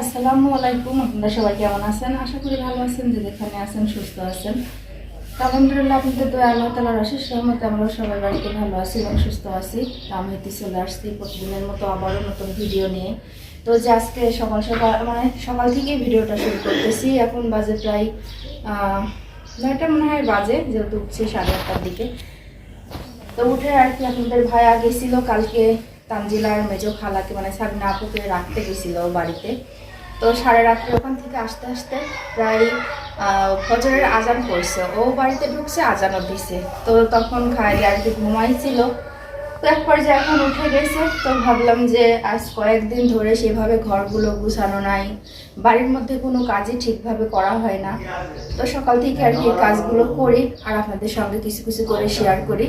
আসসালামু আলাইকুম, আপনারা সবাই কেমন আছেন? আশা করি ভালো আছেন, যে যেখানে আছেন, সুস্থ আছেন। তো আলহামদুলিল্লাহ, আপনাদের দয়া আল্লাহ তালার অশেষ সহমতে আমরা সবাই বাড়িতে ভালো আছি এবং সুস্থ আছি। তো আমি হইতে চলে আসছি প্রতিদিনের মতো আবারও নতুন ভিডিও নিয়ে। তো যে আজকে সকাল সকাল মানে সকাল থেকেই ভিডিওটা শুরু করতেছি। এখন বাজে প্রায় নয়টা মনে হয় বাজে, যেহেতু উঠছি সাড়ে আটটার দিকে। তো উঠে আর কি আপনাদের ভাই আগে ছিল কালকে তানজিলার মেজো খালাকে মানে সাবিনা আপুকে রাখতে গেছিল বাড়িতে। তো সাড়ে রাত্রে ওখান থেকে আসতে আসতে প্রায় ফজরের আজান পড়ছে। ও বাড়িতে ঢুকছে, আজানও দিছে। তো তখন খায় আর কি ঘুমাইছিল তো এক পর্যায়ে এখন উঠে গেছে। তো ভাবলাম যে আজ কয়েকদিন ধরে সেভাবে ঘরগুলো গুছানো নাই। বাড়ির মধ্যে কোনো কাজই ঠিকভাবে করা হয় না। তো সকাল থেকে আর কি কাজগুলো করি আর আপনাদের সঙ্গে কিছু কিছু করে শেয়ার করি।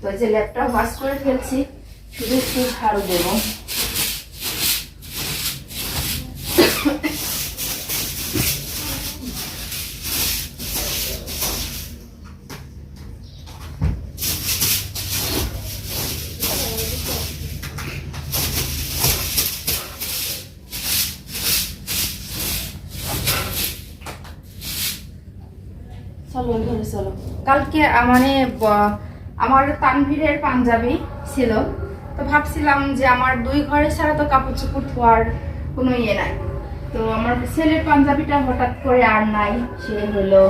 তো যে ল্যাপটপ ওয়াশ করে ফেলছি। শুধু একটু ঝাড়ু দেবো। চলো কালকে মানে আমার তানভীরের পাঞ্জাবি ছিল। তো ভাবছিলাম যে আমার দুই ঘরে ছাড়া তো কাপড় চোপড় ধোয়ার কোনো ইয়ে নাই। তো আমার ছেলের পাঞ্জাবিটা হঠাৎ করে আর নাই। সে হলো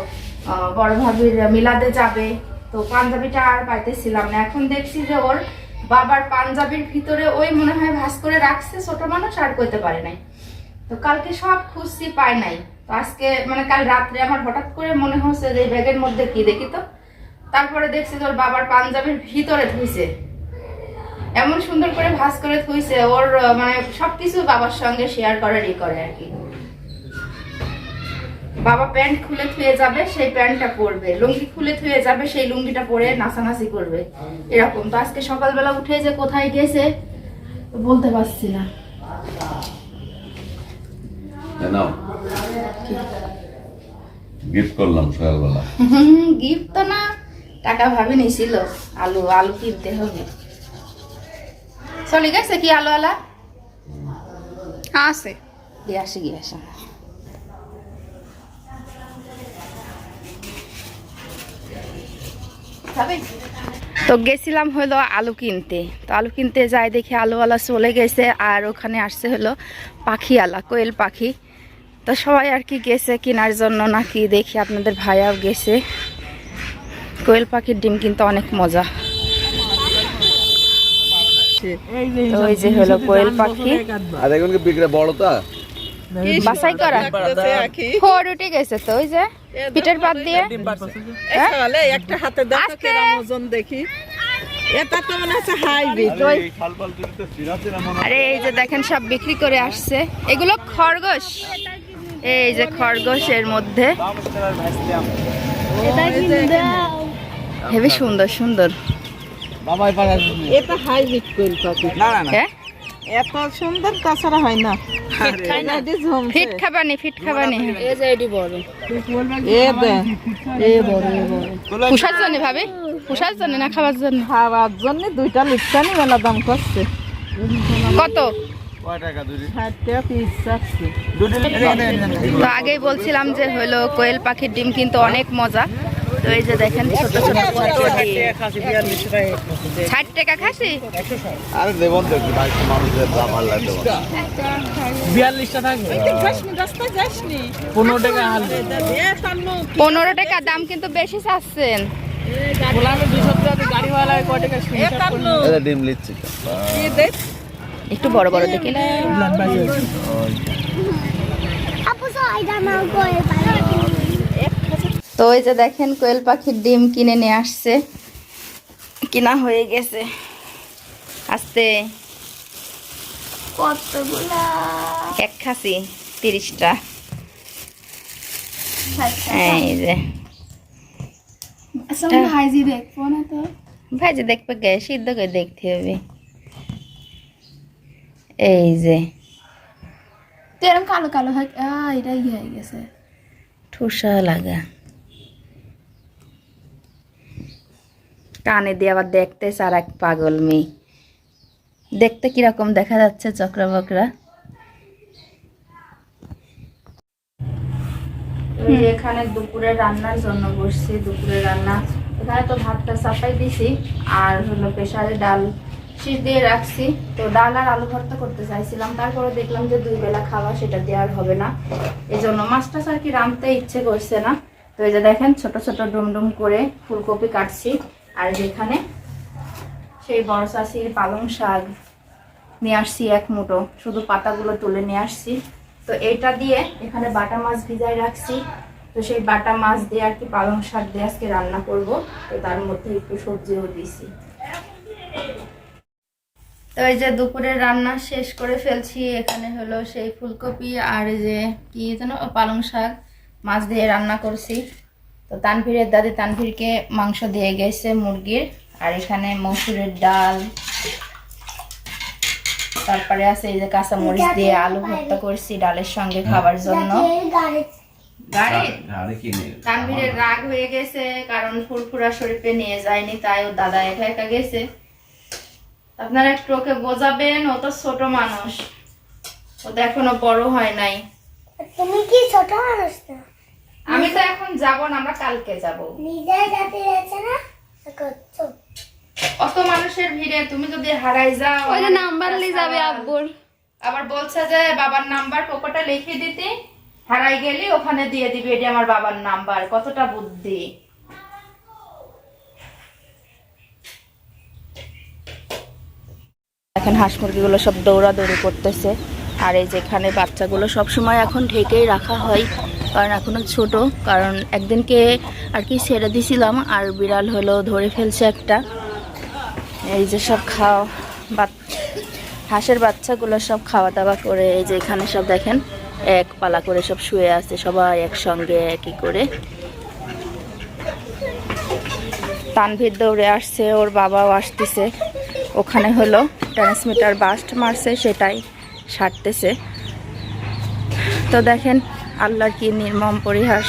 বড় ভাবির মিলাদে যাবে। তো পাঞ্জাবিটা আর পাইতেছিলাম না। এখন দেখছি যে ওর বাবার পাঞ্জাবির ভিতরে ওই মনে হয় ভাস করে রাখছে, ছোট মানুষ আর করতে পারে নাই। তো কালকে সব খুঁজছি পায় নাই। তো আজকে মানে কাল রাত্রে আমার হঠাৎ করে মনে হচ্ছে যে ব্যাগের মধ্যে কি দেখি তো? তারপরে দেখছি তোর বাবার পাঞ্জাবির ভিতরে ধুইছে এমন সুন্দর করে ভাঁজ করে থুইছে ওর মানে সবকিছু বাবার সঙ্গে শেয়ার করার ই করে আর কি। বাবা প্যান্ট খুলে থুয়ে যাবে সেই প্যান্টটা পরবে। লুঙ্গি খুলে থুয়ে যাবে সেই লুঙ্গিটা পরে নাচানাচি করবে। এরকম। তো আজকে সকালবেলা উঠে যে কোথায় গেছে বলতে পারছি না। গিফট করলাম সকালবেলা। গিফট তো না টাকা ভাবি নিছিল আলু আলু কিনতে হবে। চলে গেছে কি আলু আলা? আছে। দিয়ে আসি গিয়ে আসা। তো গেছিলাম হলো আলু কিনতে। তো আলু কিনতে যাই দেখি আলুওয়ালা চলে গেছে আর ওখানে আসছে হলো পাখিওয়ালা কোয়েল পাখি। তো সবাই আর কি গেছে কেনার জন্য নাকি দেখি আপনাদের ভাইয়াও গেছে। কোয়েল পাখির ডিম কিন্তু অনেক মজা। ওই যে হলো কোয়েল পাখি। আর এখন কি বড়টা বাছাই করা? ফোর উঠে গেছে তো ওই যে পিঠের পাত দিয়ে। হ্যাঁ? তাহলে একটা হাতে ওজন দেখি। এটা তো মনে হচ্ছে হাইব্রিড আরে এই যে দেখেন সব বিক্রি করে আসছে। এগুলো খরগোশ। এই যে খরগোশের মধ্যে। হেবি সুন্দর সুন্দর। এটা হাইব্রিড কোয়েল পাখি হ্যাঁ এত সুন্দর তাছাড়া হয় না। এটি ফিট খাবানি ফিট খাবানি এ দে এ বড় এ বড় এ বড় পুষার জন্য ভাবি? পুষার জন্য না খাবার জন্য? খাওয়ার জন্য দুইটা দাম করছে। কত? তো আগেই বলছিলাম যে হলো কোয়েল পাখির ডিম কিন্তু অনেক মজা। তো এই যে দেখেন ছোট ছোট ষাট টাকা খাসি আরে দেবন তো মানুষের দাম বিয়াল্লিশটা থাকবে? পনেরো টাকা পনেরো টাকা দাম কিন্তু বেশি চাচ্ছেন। একটু বড় বড় দেখি হয়েছে। তো ওই যে দেখেন কোয়েল পাখির ডিম কিনে নিয়ে আসছে। কিনা হয়ে গেছে। আস্তে। কতগুলা? এক খাসি তিরিশটা। এই যে। ভাইজি দেখব না তো। ভাইজি দেখবে গে সিদ্ধ করে দেখতে হবে। এই যে। এরকম কালো কালো হয় এটা ইয়ে হয়ে গেছে। ঠুসা লাগা। কানে দিয়ে আবার দেখতে আর এক পাগল মেয়ে। দেখতে কীরকম দেখা যাচ্ছে চক্রবকরা? এখানে দুপুরে রান্নার জন্য বসছি, দুপুরে রান্না। এখানে তো ভাতটা দিছি, আর হলো প্রেশারে ডাল শীষ দিয়ে রাখছি। তো ডাল আর আলু ভর্তা করতে চাইছিলাম, তারপরে দেখলাম যে দুই বেলা খাওয়া, সেটা দেওয়ার হবে না। এই জন্য মাছটা আর কি রাঁধতে ইচ্ছে করছে না? তো এই যে দেখেন, ছোট ছোট ডুমডুম করে ফুলকপি কাটছি। আর যেখানে সেই বড় চাষির পালং শাক নিয়ে আসছি এক মুঠো। শুধু পাতাগুলো তুলে নিয়ে আসছি। তো এটা দিয়ে এখানে বাটা মাছ ভিজায় রাখছি। তো সেই বাটা মাছ দিয়ে আর কি পালং শাক দিয়ে আজকে রান্না করব। তো তার মধ্যে একটু সবজিও দিছি। তো এই যে দুপুরের রান্না শেষ করে ফেলছি। এখানে হলো সেই ফুলকপি আর যে কি যেন, পালং শাক মাছ দিয়ে রান্না করছি। তো তানভীরের দাদি তানভীরকে মাংস দিয়ে গেছে মুরগির আর এখানে মসুরের ডাল। তারপরে আছে এই যে কাঁচা মরিচ দিয়ে আলু ভর্তা করছি ডালের সঙ্গে খাবার জন্য। তানভীরের রাগ হয়ে গেছে কারণ ফুরফুরা শরীফে নিয়ে যায়নি তাই ও দাদা একা একা গেছে। আপনারা একটু ওকে বোঝাবেন ও তো ছোট মানুষ। ও তো এখনও বড় হয় নাই। তুমি কি ছোট মানুষ না? আমি তো এখন যাব না আমরা কালকে যাব। নিজের জাতি আছে না? করছ। অত মানুষের ভিড়ে তুমি যদি হারাই যাও ওই যে নাম্বার একটা যাবে। আব্বুর। আবার বলছে যে বাবার নাম্বার পকেটে লিখে দিতে হারাই গেলি ওখানে দিয়ে দিবি এটি আমার বাবার নাম্বার কতটা বুদ্ধি। এখন হাঁস মুরগিগুলো সব দৌড়াদৌড়ি করতেছে আর এই যেখানে বাচ্চাগুলো সব সময় এখন ঢেকেই রাখা হয়। কারণ এখনও ছোট, কারণ একদিনকে আর কি ছেড়ে দিছিলাম, আর বিড়াল হলো ধরে ফেলছে একটা। এই যে সব খাওয়া হাঁসের বাচ্চাগুলো সব খাওয়া দাওয়া করে এই যে এখানে সব দেখেন, এক পালা করে সব শুয়ে আছে সবাই একসঙ্গে একই করে। তানভীর দৌড়ে আসছে, ওর বাবাও আসতেছে। ওখানে হলো ট্রান্সমিটার বাস্ট মারছে, সেটাই সারতেছে। তো দেখেন আল্লাহর কি নির্মম পরিহাস।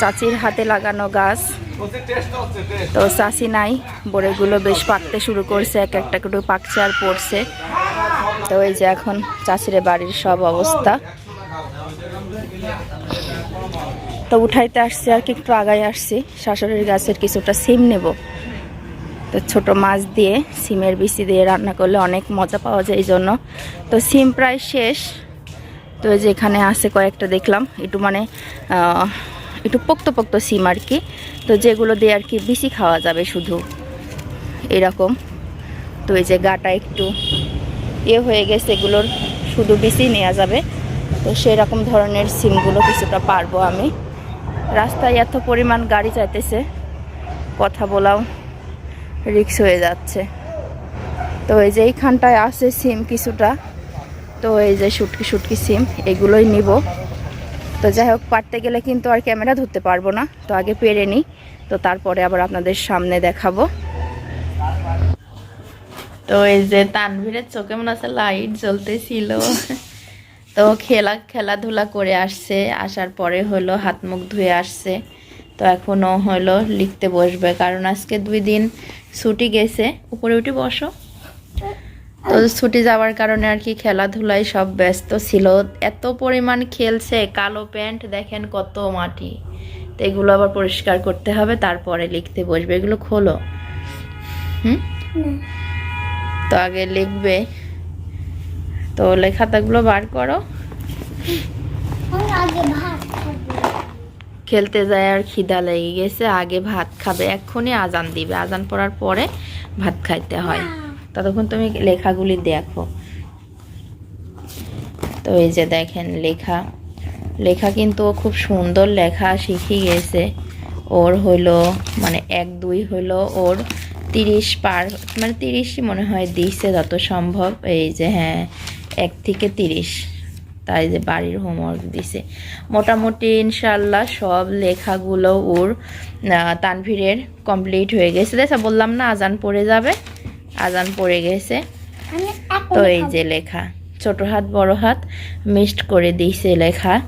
চাচির হাতে লাগানো গাছ। তো চাষি নাই, বড়েগুলো বেশ পাকতে শুরু করছে, এক একটা করে পাকছে আর পড়ছে। তো এই যে এখন চাষিরে বাড়ির সব অবস্থা। তো উঠাইতে আসছি আর কি, একটু আগায় আসছি। শাশুড়ির গাছের কিছুটা সিম নেব। তো ছোট মাছ দিয়ে, সিমের বিচি দিয়ে রান্না করলে অনেক মজা পাওয়া যায় এই জন্য। তো সিম প্রায় শেষ। তো এই যে এখানে আছে কয়েকটা দেখলাম, একটু মানে একটু পোক্ত পোক্ত সিম আর কি। তো যেগুলো দিয়ে আর কি বেশি খাওয়া যাবে শুধু। এরকম। তো এই যে গাটা একটু ইয়ে হয়ে গেছে, এগুলোর শুধু বিচি নেওয়া যাবে। তো সেরকম ধরনের সিমগুলো কিছুটা পারব আমি। রাস্তায় এত পরিমাণ গাড়ি চাইতেছে, কথা বলাও রিক্স হয়ে যাচ্ছে। তো এই যে এইখানটায় আছে সিম কিছুটা। তো এই যে শুটকি শুটকি সিম, এগুলোই নিব। তো যাই হোক, পারতে গেলে কিন্তু আর ক্যামেরা ধরতে পারব না, তো আগে পেরে নিই। তো তারপরে আবার আপনাদের সামনে দেখাবো। তো এই যে তানভীরের চোখে মনে আছে লাইট জ্বলতেছিল। তো খেলা, খেলাধুলা করে আসছে, আসার পরে হলো হাত মুখ ধুয়ে আসছে। তো এখনও হলো লিখতে বসবে, কারণ আজকে দুই দিন ছুটি গেছে। উপরে উঠে বসো। তো ছুটি যাওয়ার কারণে আর কি খেলাধুলায় সব ব্যস্ত ছিল। এত পরিমাণ খেলছে, কালো প্যান্ট, দেখেন কত মাটি। তো এগুলো আবার পরিষ্কার করতে হবে, তারপরে লিখতে বসবে। এগুলো খোলো। হুম? তো আগে লিখবে। তো লেখাতাগুলো বার করো। খেলতে যায় আর খিদা লেগে গেছে, আগে ভাত খাবে, এক্ষুনি আজান দিবে। আজান পড়ার পরে ভাত খাইতে হয়। ততক্ষণ তুমি লেখাগুলি দেখো। তো এই যে দেখেন লেখা। লেখা কিন্তু খুব সুন্দর লেখা শিখে গেছে। ওর হলো মানে এক দুই হলো ওর তিরিশ পার মানে তিরিশই মনে হয় দিচ্ছে যত সম্ভব। এই যে হ্যাঁ এক থেকে তিরিশ। তাই যে বাড়ির হোমওয়ার্ক দিছে। মোটামুটি ইনশাল্লাহ সব লেখাগুলো ওর তানভীরের কমপ্লিট হয়ে গেছে। দেখা, বললাম না, আজান পড়ে যাবে। আজান পড়ে গেছে। তো এই যে লেখা ছোট হাত বড় হাত মিক্সড করে দিয়েছে লেখা।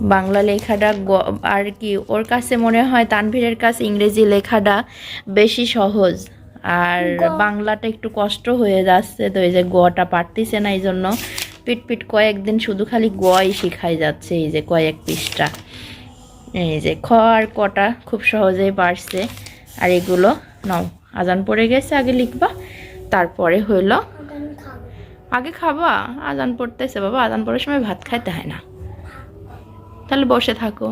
বাংলা লেখাটা গ- আর কি ওর কাছে মনে হয় তানভীরের কাছে ইংরেজি লেখাটা বেশি সহজ। আর বাংলাটা একটু কষ্ট হয়ে যাচ্ছে তো এই যে গটা পারতিছে না এই জন্য পিট পিট কয়েকদিন শুধু খালি গই শিখাই যাচ্ছে এই যে কয়েক পৃষ্ঠা। এই যে খ আর কটা খুব সহজেই পারছে। আর এগুলো নাও। আজান পড়ে গেছে আগে লিখবা। তারপরে হইল আগে খাবা? আজান পড়তেছে বাবা আজান পড়ার সময় ভাত খাইতে হয় না। তাহলে বসে থাকো।